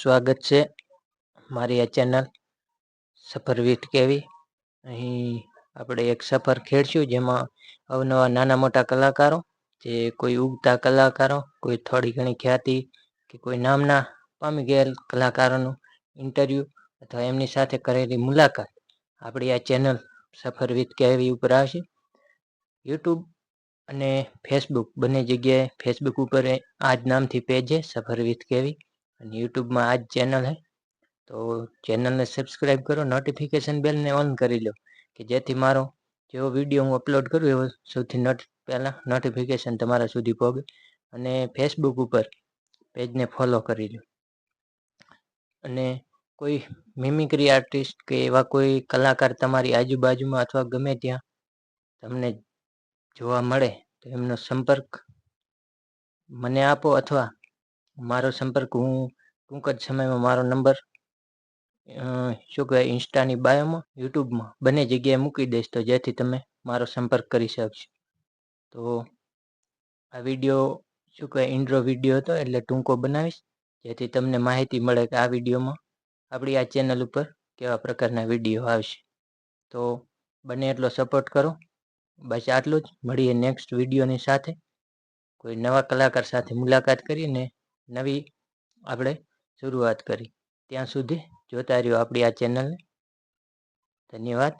સ્વાગત છે મારી આ ચેનલ સફર વિથ કેવી. અહીં આપણે એક સફર ખેડશું જેમાં અવનવા નાના મોટા કલાકારો, જે કોઈ ઉગતા કલાકારો, કોઈ થોડી ઘણી ખ્યાતિ કે કોઈ નામના પામી ગયેલ કલાકારોનું ઇન્ટરવ્યૂ અથવા એમની સાથે કરેલી મુલાકાત આપણી આ ચેનલ સફર વિથ કેવી ઉપર આવશે. યુટ્યુબ અને ફેસબુક બંને જગ્યાએ ફેસબુક ઉપર આ જ નામથી પેજ છે, સફર વિથ કેવી. અને યુટ્યુબમાં આ જ ચેનલ છે તો ચેનલને સબસ્ક્રાઈબ કરો નોટિફિકેશન બેલને ઓન કરી લો, કે જેથી મારો જેવો વીડિયો હું અપલોડ કરું એવો સૌથી નોટ પહેલાં નોટિફિકેશન તમારા સુધી પહોંચે અને ફેસબુક ઉપર પેજને ફોલો કરી લો. અને કોઈ મિમિક્રી આર્ટિસ્ટ કે એવા કોઈ કલાકાર તમારી આજુબાજુમાં અથવા ગમે ત્યાં તમને જોવા મળે, તો એમનો સંપર્ક મને આપો અથવા મારો સંપર્ક હું ટૂંક જ સમયમાં મારો નંબર શું કહેવાય, ઇન્સ્ટાની બાયોમાં, યુટ્યુબમાં બંને જગ્યાએ મૂકી દઈશ તો જેથી તમે મારો સંપર્ક કરી શકશો. તો આ વીડિયો શું કહેવાય ઇન્ડ્રો વીડિયો હતો એટલે ટૂંકો બનાવીશ, જેથી તમને માહિતી મળે કે આ વિડીયોમાં આપણી આ ચેનલ ઉપર કેવા પ્રકારના વીડિયો આવશે. તો બને એટલો સપોર્ટ કરો. બસ આટલું જ. મળીએ નેક્સ્ટ વિડીયોની સાથે. કોઈ નવા કલાકાર સાથે મુલાકાત કરીને નવી આપણે શરૂઆત કરી. ત્યાં સુધી જોતા રહ્યો આપણી આ ચેનલને. ધન્યવાદ.